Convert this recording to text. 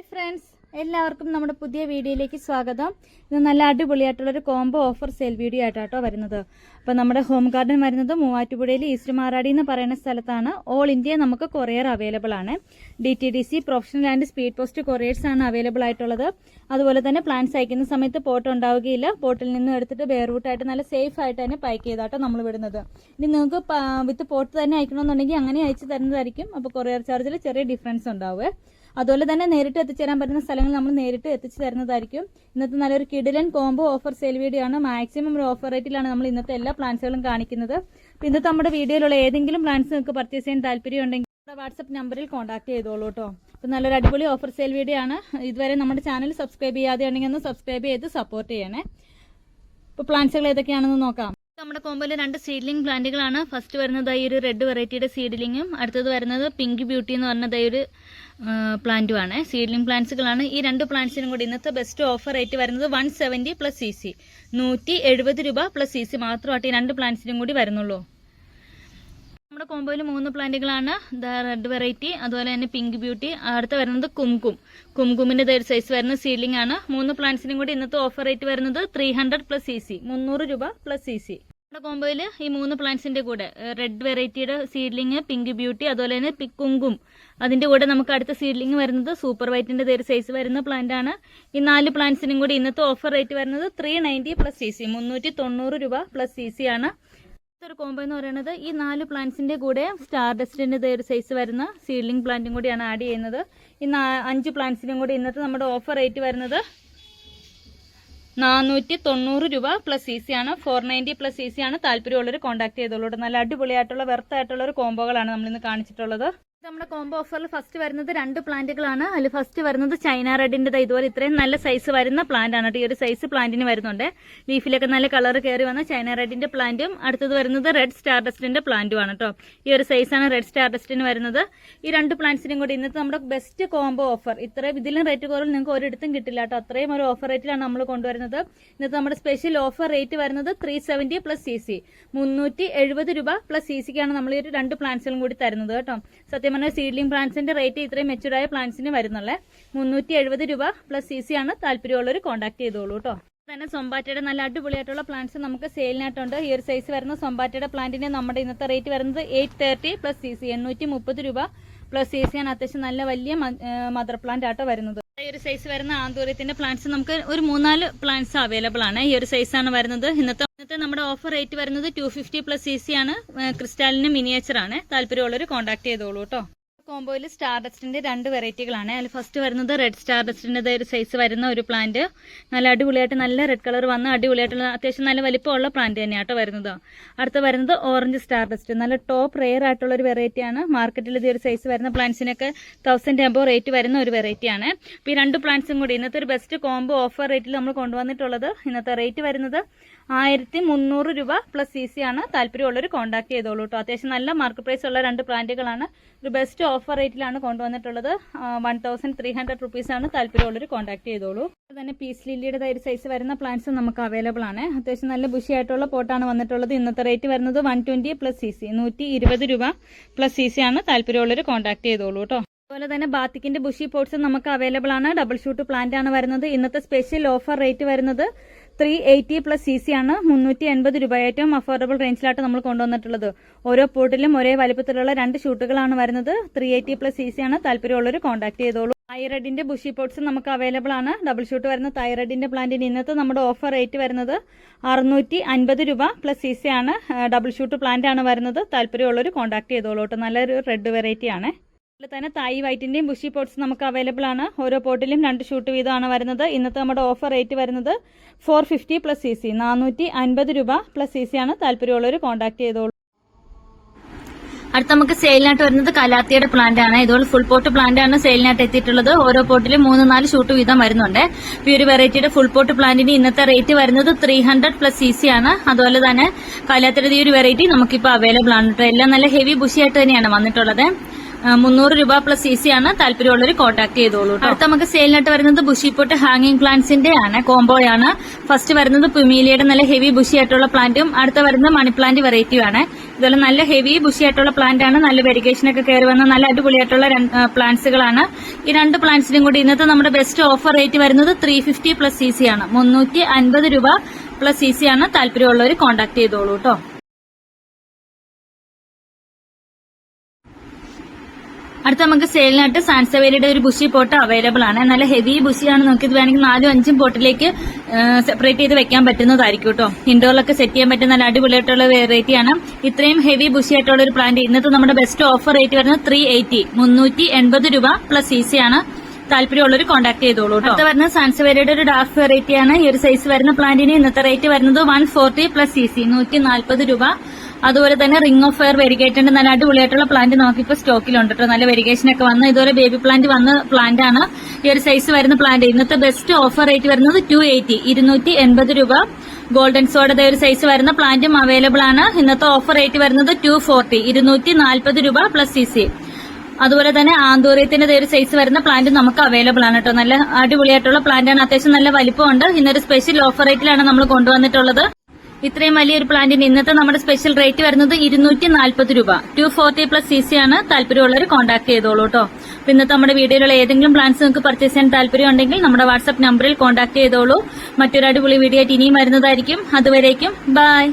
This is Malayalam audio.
ഹായ് ഫ്രണ്ട്സ് എല്ലാവർക്കും നമ്മുടെ പുതിയ വീഡിയോയിലേക്ക് സ്വാഗതം. ഇത് നല്ല അടിപൊളിയായിട്ടുള്ളൊരു കോംബോ ഓഫർ സെയിൽ വീഡിയോ ആയിട്ടാട്ടോ വരുന്നത്. അപ്പോൾ നമ്മുടെ ഹോം ഗാർഡൻ വരുന്നത് മൂവാറ്റുപുഴയിൽ ഈസ്റ്റ് മാറാടി എന്ന് പറയുന്ന സ്ഥലത്താണ്. ഓൾ ഇന്ത്യ നമുക്ക് കൊറിയർ അവൈലബിൾ ആണ്. D T D C professional and speed post couriers ആണ് അവൈലബിൾ ആയിട്ടുള്ളത്. അതുപോലെ തന്നെ പ്ലാന്റ്സ് അയക്കുന്ന സമയത്ത് പോട്ട് ഉണ്ടാവുകയില്ല. പോട്ടിൽ നിന്ന് എടുത്തിട്ട് ബെയർവൂട്ടായിട്ട് നല്ല സേഫ് ആയിട്ട് തന്നെ പാക്ക് ചെയ്താട്ടോ നമ്മൾ വിടുന്നത്. ഇനി നിങ്ങൾക്ക് വിത്ത് പോട്ട് തന്നെ അയക്കണമെന്നുണ്ടെങ്കിൽ അങ്ങനെ അയച്ചു തരുന്നതായിരിക്കും. അപ്പോൾ കൊറിയർ ചാർജിൽ ചെറിയ ഡിഫറൻസ് ഉണ്ടാവുക അതുപോലെ തന്നെ നേരിട്ട് എത്തിച്ചേരാൻ പറ്റുന്ന സ്ഥലങ്ങൾ നമ്മൾ നേരിട്ട് എത്തിച്ചു തരുന്നതായിരിക്കും. ഇന്നത്തെ നല്ലൊരു കിഡിലൻ കോംബോ ഓഫർ സെയിൽ വീഡിയോ ആണ് മാക്സിമം ഒരു ഓഫർ റേറ്റിലാണ് നമ്മൾ ഇന്നത്തെ എല്ലാ പ്ലാൻസുകളും കാണിക്കുന്നത്. ഇന്നത്തെ നമ്മുടെ വീഡിയോയിലുള്ള ഏതെങ്കിലും പ്ലാൻസ് നിങ്ങൾക്ക് പർച്ചേസ് ചെയ്യാൻ താല്പര്യം ഉണ്ടെങ്കിൽ നമ്മുടെ വാട്സപ്പ് നമ്പറിൽ കോൺടാക്ട് ചെയ്തോളൂ കേട്ടോ. അപ്പോൾ നല്ലൊരു അടിപൊളി ഓഫർ സെയിൽ വീഡിയോ ആണ്. ഇതുവരെ നമ്മുടെ ചാനൽ സബ്സ്ക്രൈബ് ചെയ്യാതെ ഉണ്ടെങ്കിൽ ഒന്ന് സബ്സ്ക്രൈബ് ചെയ്ത് സപ്പോർട്ട് ചെയ്യണേ. ഇപ്പോൾ പ്ലാന്റ്സുകൾ ഏതൊക്കെയാണെന്ന് നോക്കാം. നമ്മുടെ കോമ്പോയിൽ രണ്ട് സീഡ്ലിംഗ് പ്ലാന്റുകളാണ്. ഫസ്റ്റ് വരുന്നത് ഈ ഒരു റെഡ് വെറൈറ്റിയുടെ സീഡ്ലിങ്ങും അടുത്തത് വരുന്നത് പിങ്ക് ബ്യൂട്ടി എന്ന് പറഞ്ഞത് ഈ ഒരു പ്ലാന്റുമാണ് സീഡ്ലിംഗ് പ്ലാന്റ്സുകളാണ് ഈ രണ്ട് പ്ലാന്റ്സിനും കൂടി ഇന്നത്തെ ബെസ്റ്റ് ഓഫർ റേറ്റ് വരുന്നത് one seventy plus C C നൂറ്റി എഴുപത് രൂപ പ്ലസ് സി സി മാത്രമായിട്ട് ഈ രണ്ട് പ്ലാന്റ്സിനും കൂടി വരുന്നുള്ളൂ. നമ്മുടെ കോമ്പോയിൽ മൂന്ന് പ്ലാന്റുകളാണ്. ദ റെഡ് വെറൈറ്റി അതുപോലെ തന്നെ പിങ്ക് ബ്യൂട്ടി അടുത്ത വരുന്നത് കുംകും. കുംകുമിന്റെ ഒരു സൈസ് വരുന്ന സീലിംഗ് ആണ്. മൂന്ന് പ്ലാന്റ്സിനും കൂടി ഇന്നത്തെ ഓഫർ റേറ്റ് വരുന്നത് three hundred plus C C മുന്നൂറ് രൂപ പ്ലസ് സി സി നമ്മുടെ കോമ്പോയിൽ ഈ മൂന്ന് പ്ലാന്റ്സിന്റെ കൂടെ റെഡ് വെറൈറ്റിയുടെ സീഡ്ലിംഗ് പിങ്ക് ബ്യൂട്ടി അതുപോലെ തന്നെ കുങ്കും അതിന്റെ കൂടെ നമുക്ക് അടുത്ത സീഡ്ലിംഗ് വരുന്നത് സൂപ്പർ വൈറ്റിന്റെ ഒരു സൈസ് വരുന്ന പ്ലാന്റ് ആണ്. ഈ നാല് പ്ലാന്റ്സിനും കൂടി ഇന്നത്തെ ഓഫർ റേറ്റ് വരുന്നത് three ninety plus C C മുന്നൂറ്റി തൊണ്ണൂറ് രൂപ പ്ലസ് സി സി ആണ്. ഒരു കോംബോ എന്ന് പറയുന്നത് ഈ നാല് പ്ലാന്റ്സിന്റെ കൂടെ സ്റ്റാർ ഡസ്റ്റിന്റെ ഒരു സൈസ് വരുന്ന സീഡ്ലിംഗ് പ്ലാന്റും കൂടിയാണ് ആഡ് ചെയ്യുന്നത്. ഈ അഞ്ച് പ്ലാന്റ്സിനും കൂടി ഇന്നത്തെ നമ്മുടെ ഓഫർ റേറ്റ് വരുന്നത് നാനൂറ്റി തൊണ്ണൂറ് രൂപ പ്ലസ് സി സി ആണ്. Four ninety plus C C ആണ്. താല്പര്യമുള്ളവർ കോൺടാക്ട് ചെയ്തോളൂ. നല്ല അടിപൊളിയായിട്ടുള്ള വെർത്തായിട്ടുള്ള ഒരു കോംബോകളാണ് നമ്മൾ ഇന്ന് കാണിച്ചിട്ടുള്ളത്. നമ്മുടെ കോംബോ ഓഫറിൽ ഫസ്റ്റ് വരുന്നത് രണ്ട് പ്ലാന്റുകളാണ്. അതിൽ ഫസ്റ്റ് വരുന്നത് ചൈന റെഡിന്റെ ഇതുപോലെ ഇത്രയും നല്ല സൈസ് വരുന്ന പ്ലാന്റ് ആണ് ഈ ഒരു സൈസ് പ്ലാന്റിന് വരുന്നുണ്ട്. ലീഫിലൊക്കെ നല്ല കളർ കയറി വന്ന ചൈന റെഡിന്റെ പ്ലാന്റും അടുത്തത് വരുന്നത് റെഡ് സ്റ്റാർ ഡസ്റ്റിന്റെ പ്ലാന്റും ആണ് കേട്ടോ. ഈ ഒരു സൈസാണ് റെഡ് സ്റ്റാർ ഡസ്റ്റിന് വരുന്നത്. ഈ രണ്ട് പ്ലാന്റ്സിനും കൂടി ഇന്നത്തെ നമ്മുടെ ബെസ്റ്റ് കോംബോ ഓഫർ ഇത്രയും ഇതിലും റേറ്റ് കുറവിൽ നിങ്ങൾക്ക് ഒരിടത്തും കിട്ടില്ല കേട്ടോ. അത്രയും ഒരു ഓഫർ റേറ്റിലാണ് നമ്മൾ കൊണ്ടുവരുന്നത്. ഇന്നത്തെ നമ്മുടെ സ്പെഷ്യൽ ഓഫർ റേറ്റ് വരുന്നത് three seventy plus C C മുന്നൂറ്റി എഴുപത് രൂപ പ്ലസ് സി സിക്കാണ് നമ്മൾ ഈ ഒരു രണ്ട് പ്ലാന്റ്സുകളും കൂടി തരുന്നത് കേട്ടോ. സത്യം പറഞ്ഞാൽ സീഡ്ലിംഗ് പ്ലാന്റ്സിന്റെ റേറ്റ് ഇത്രയും മെച്ചുറായ പ്ലാന്റ്സിന് വരുന്നുള്ളേ. മുന്നൂറ്റി എഴുപത് രൂപ പ്ലസ് സി സി ആണ് താല്പര്യമുള്ളവർ കോൺടാക്ട് ചെയ്തോളൂ കേട്ടോ തന്നെ സൊമ്പാറ്റയുടെ നല്ല അടിപൊളിയായിട്ടുള്ള പ്ലാന്റ്സ് നമുക്ക് സെയിലിനായിട്ടുണ്ട് ഈ ഒരു സൈസ് വരുന്ന സൊമ്പാറ്റയുടെ പ്ലാന്റിന് നമ്മുടെ ഇന്നത്തെ റേറ്റ് വരുന്നത് eight thirty plus C C എണ്ണൂറ്റി മുപ്പത് രൂപ പ്ലസ് സി സി ആണ് അത്യാവശ്യം നല്ല വലിയ മദർ പ്ലാന്റ് ആട്ടോ വരുന്നത്. ഈ ഒരു സൈസ് വരുന്ന ആന്തൂര്യത്തിന്റെ പ്ലാന്റ്സ് നമുക്ക് ഒരു മൂന്നാൽ പ്ലാന്റ്സ് അവൈലബിൾ ആണ്. ഈ ഒരു സൈസ് ആണ് വരുന്നത്. ഇന്നത്തെ ഇന്നത്തെ നമ്മുടെ ഓഫർ റേറ്റ് വരുന്നത് two fifty plus C C ആണ്. ക്രിസ്റ്റാലിന് മിനിയേച്ചർ ആണ്. താല്പര്യമുള്ളവർ കോൺടാക്ട് ചെയ്തോളൂ കേട്ടോ കോംബോയിൽ സ്റ്റാർ ഡസ്റ്റിന്റെ രണ്ട് വെറൈറ്റികളാണ് അതിൽ ഫസ്റ്റ് വരുന്നത് റെഡ് സ്റ്റാർ ഡസ്റ്റിന്റെ ഒരു സൈസ് വരുന്ന ഒരു പ്ലാന്റ് നല്ല അടിപൊളിയായിട്ട് നല്ല റെഡ് കളർ വന്ന അടിപൊളിയായിട്ടുള്ള അത്യാവശ്യം നല്ല വലിപ്പമുള്ള പ്ലാന്റ് തന്നെയാട്ടോ വരുന്നത്. അടുത്ത വരുന്നത് ഓറഞ്ച് സ്റ്റാർ ഡസ്റ്റ് നല്ല ടോപ്പ് റെയർ ആയിട്ടുള്ള ഒരു വെറൈറ്റിയാണ് മാർക്കറ്റിൽ ഇത് ഒരു സൈസ് വരുന്ന പ്ലാന്റ്സിനൊക്കെ തൗസൻഡ് എബോ റേറ്റ് വരുന്ന ഒരു വെറൈറ്റിയാണ് അപ്പോൾ ഈ രണ്ട് പ്ലാന്റ്സും കൂടി ഇന്നത്തെ ഒരു ബെസ്റ്റ് കോംബോ ഓഫർ റേറ്റിൽ നമ്മൾ കൊണ്ടുവന്നിട്ടുള്ളത്. ഇന്നത്തെ റേറ്റ് വരുന്നത് ആയിരത്തി മുന്നൂറ് രൂപ പ്ലസ് സി സി ആണ് താല്പര്യമുള്ളവർ കോൺടാക്ട് ചെയ്തോളൂ കേട്ടോ അത്യാവശ്യം നല്ല മാർക്ക് പ്രൈസ് ഉള്ള രണ്ട് പ്ലാന്റുകളാണ് ഒരു ബെസ്റ്റ് ഓഫർ റേറ്റിലാണ് കൊണ്ടുവന്നിട്ടുള്ളത്. One thousand three hundred rupees ആണ് താല്പര്യമുള്ളവർ കോൺടാക്ട് ചെയ്തോളൂ. തന്നെ പീസ് ലില്ലിയുടെ ഒരു സൈസ് വരുന്ന പ്ലാന്റ്സ് നമുക്ക് അവൈലബിൾ ആണ്. അത്യാവശ്യം നല്ല ബുഷിയായിട്ടുള്ള പോട്ടാണ് വന്നിട്ടുള്ളത്. ഇന്നത്തെ റേറ്റ് വരുന്നത് one twenty plus C C നൂറ്റി ഇരുപത് രൂപ പ്ലസ് സി സി ആണ് താല്പര്യമുള്ളവർ കോൺടാക്ട് ചെയ്തോളൂ കേട്ടോ അതുപോലെ തന്നെ ബാത്തിക്കിന്റെ ബുഷി പോട്ട്സ് നമുക്ക് അവൈലബിൾ ആണ്. ഡബിൾ ഷൂട്ട് പ്ലാന്റ് ആണ് വരുന്നത്. ഇന്നത്തെ സ്പെഷ്യൽ ഓഫർ റേറ്റ് വരുന്നത് three eighty plus C C ആണ് മുന്നൂറ്റി എൺപത് രൂപ ഏറ്റവും അഫോർഡബിൾ റേഞ്ചിലായിട്ട് നമ്മൾ കൊണ്ടുവന്നിട്ടുള്ളത്. ഓരോ പോട്ടിലും ഒരേ വലിപ്പത്തിലുള്ള രണ്ട് ഷൂട്ടുകളാണ് വരുന്നത്. Three eighty plus C C ആണ്. താല്പര്യമുള്ളവർ കോൺടാക്ട് ചെയ്തോളൂ. തൈറഡിന്റെ ബുഷി പോട്ട്സ് നമുക്ക് അവൈലബിൾ ആണ്. ഡബിൾ ഷൂട്ട് വരുന്ന തൈറഡിന്റെ പ്ലാന്റിന് ഇന്നത്തെ നമ്മുടെ ഓഫർ റേറ്റ് വരുന്നത് അറുന്നൂറ്റി അൻപത് രൂപ പ്ലസ് സി സി ആണ്. ഡബിൾ ഷൂട്ട് പ്ലാന്റ് ആണ് വരുന്നത്. താല്പര്യമുള്ളവർ കോൺടാക്ട് ചെയ്തോളൂ കേട്ടോ. നല്ലൊരു റെഡ് വെറൈറ്റി ആണ്. അതുപോലെ തന്നെ തായ് വൈറ്റിന്റെയും ബുഷി പോട്ട്സ് നമുക്ക് അവൈലബിൾ ആണ്. ഓരോ പോട്ടിലും രണ്ട് ഷൂട്ട് വീതമാണ് വരുന്നത്. ഇന്നത്തെ നമ്മുടെ ഓഫർ റേറ്റ് വരുന്നത് four fifty plus C C നാനൂറ്റി അൻപത് രൂപ പ്ലസ് സി സി ആണ് താല്പര്യമുള്ളവർ കോൺടാക്ട് ചെയ്തോളൂ. അടുത്ത നമുക്ക് സെയിലിനായിട്ട് വരുന്നത് കലാത്തിയുടെ പ്ലാന്റ് ആണ്. ഇതുപോലെ ഫുൾ പോട്ട് പ്ലാന്റ് ആണ് സെയിലിനായിട്ട് എത്തിയിട്ടുള്ളത്. ഓരോ പോട്ടിലും മൂന്ന് നാല് ഷൂട്ട് വീതം വരുന്നുണ്ട്. ഈ ഒരു വെറൈറ്റിയുടെ ഫുൾ പോട്ട് പ്ലാന്റിന് ഇന്നത്തെ റേറ്റ് വരുന്നത് three hundred plus C C ആണ്. അതുപോലെ തന്നെ കലാത്തിയുടെ ഈ ഒരു വെറൈറ്റി നമുക്കിപ്പോൾ അവൈലബിൾ ആണ് കേട്ടോ എല്ലാം നല്ല ഹെവി ബുഷിയായിട്ട് തന്നെയാണ് വന്നിട്ടുള്ളത്. മുന്നൂറ് രൂപ പ്ലസ് സി സി ആണ് താല്പര്യമുള്ളവർ കോൺടാക്ട് ചെയ്തോളൂ. അടുത്ത നമുക്ക് സെയിലിനായിട്ട് വരുന്നത് ബുഷിപ്പോട്ട് ഹാങ്ങിങ് പ്ലാന്റ്സിന്റെ ആണ് കോംബോയാണ് ഫസ്റ്റ് വരുന്നത് പുമീലിയുടെ നല്ല ഹെവി ബുഷി ആയിട്ടുള്ള പ്ലാന്റും അടുത്ത വരുന്നത് മണി പ്ലാന്റ് വെറൈറ്റിയും ആണ്. ഇതുപോലെ നല്ല ഹെവി ബുഷി ആയിട്ടുള്ള പ്ലാന്റ് ആണ് നല്ല വെരിഗേഷൻ ഒക്കെ കയറി വന്ന നല്ല അടിപൊളിയായിട്ടുള്ള പ്ലാന്റ്സുകളാണ് ഈ രണ്ട് പ്ലാന്റ്സിനും കൂടി ഇന്നത്തെ നമ്മുടെ ബെസ്റ്റ് ഓഫർ റേറ്റ് വരുന്നത് three fifty plus C C ആണ്. മുന്നൂറ്റി അൻപത് രൂപ പ്ലസ് സി സി ആണ് താല്പര്യമുള്ളവർ കോൺടാക്ട് ചെയ്തോളൂ കേട്ടോ അടുത്ത നമുക്ക് സെയിലിനായിട്ട് സാൻസവേരിയുടെ ഒരു ബുഷി പോട്ട് അവൈലബിൾ ആണ്. നല്ല ഹെവി ബുഷിയാണ് നമുക്ക് ഇത് വേണമെങ്കിൽ നാലും അഞ്ചും പോട്ടിലേക്ക് സെപ്പറേറ്റ് ചെയ്ത് വെക്കാൻ പറ്റുന്നതായിരിക്കും കേട്ടോ ഇൻഡോറിലൊക്കെ സെറ്റ് ചെയ്യാൻ പറ്റുന്ന നല്ല അടിപൊളിയായിട്ടുള്ള വെറൈറ്റി ആണ്. ഇത്രയും ഹെവി ബുഷി ആയിട്ടുള്ള ഒരു പ്ലാന്റ് ഇന്നത്തെ നമ്മുടെ ബെസ്റ്റ് ഓഫർ റേറ്റ് വരുന്നത് ത്രീ എയ്റ്റി മുന്നൂറ്റി എൺപത് രൂപ പ്ലസ് സി സി ആണ്. താല്പര്യമുള്ളവർ കോൺടാക്ട് ചെയ്തോളൂ അടുത്ത വരുന്നത് സാൻസവേരയുടെ ഒരു ഡാർക്ക് വെറൈറ്റി ആണ്. ഈ ഒരു സൈസ് വരുന്ന പ്ലാന്റിന് ഇന്നത്തെ റേറ്റ് വരുന്നത് one forty plus C C നൂറ്റി നാൽപ്പത് രൂപ. അതുപോലെ തന്നെ റിംഗ് ഓഫ് ഫയർ വെരിഗേറ്റഡ് നല്ല അടിപൊളിയായിട്ടുള്ള പ്ലാന്റ് നമുക്കിപ്പോൾ സ്റ്റോക്കിലുണ്ട് കേട്ടോ നല്ല വെരിഗേഷൻ ഒക്കെ വന്ന് ഇതുവരെ ബേബി പ്ലാന്റ് വന്ന പ്ലാന്റ് ആണ്. ഈ ഒരു സൈസ് വരുന്ന പ്ലാന്റ് ഇന്നത്തെ ബെസ്റ്റ് ഓഫർ റേറ്റ് വരുന്നത് ടു എയ്റ്റി ഇരുന്നൂറ്റി എൺപത് രൂപ. ഗോൾഡൻ സോഡയുടെ ഒരു സൈസ് വരുന്ന പ്ലാന്റും അവൈലബിൾ ആണ്. ഇന്നത്തെ ഓഫർ റേറ്റ് വരുന്നത് ടു ഫോർട്ടി ഇരുന്നൂറ്റി നാൽപ്പത് രൂപ പ്ലസ് സി സി അതുപോലെ തന്നെ ആന്തൂറിയത്തിന്റെ ഒരു സൈസ് വരുന്ന പ്ലാന്റ് നമുക്ക് അവൈലബിൾ ആണ് കേട്ടോ നല്ല അടിപൊളിയായിട്ടുള്ള പ്ലാന്റ് ആണ്. അത്യാവശ്യം നല്ല വലിപ്പമുണ്ട്. ഇന്നൊരു സ്പെഷ്യൽ ഓഫർ റേറ്റിലാണ് നമ്മൾ കൊണ്ടുവന്നിട്ടുള്ളത്. ഇത്രയും വലിയൊരു പ്ലാന്റിന് ഇന്നത്തെ നമ്മുടെ സ്പെഷ്യൽ റേറ്റ് വരുന്നത് ഇരുന്നൂറ്റി നാൽപ്പത് രൂപ. Two forty plus C C ആണ് താല്പര്യമുള്ളവർ കോൺടാക്ട് ചെയ്തോളൂ കേട്ടോ അപ്പൊ ഇന്നത്തെ നമ്മുടെ വീഡിയോയിലുള്ള ഏതെങ്കിലും പ്ലാൻസ് നിങ്ങൾക്ക് പർച്ചേസ് ചെയ്യാൻ താല്പര്യം ഉണ്ടെങ്കിൽ നമ്മുടെ വാട്സ്ആപ്പ് നമ്പറിൽ കോൺടാക്ട് ചെയ്തോളൂ. മറ്റൊരു അടിപൊളി വീഡിയോ ആയിട്ട് ഇനിയും വരുന്നതായിരിക്കും. അതുവരേക്കും ബൈ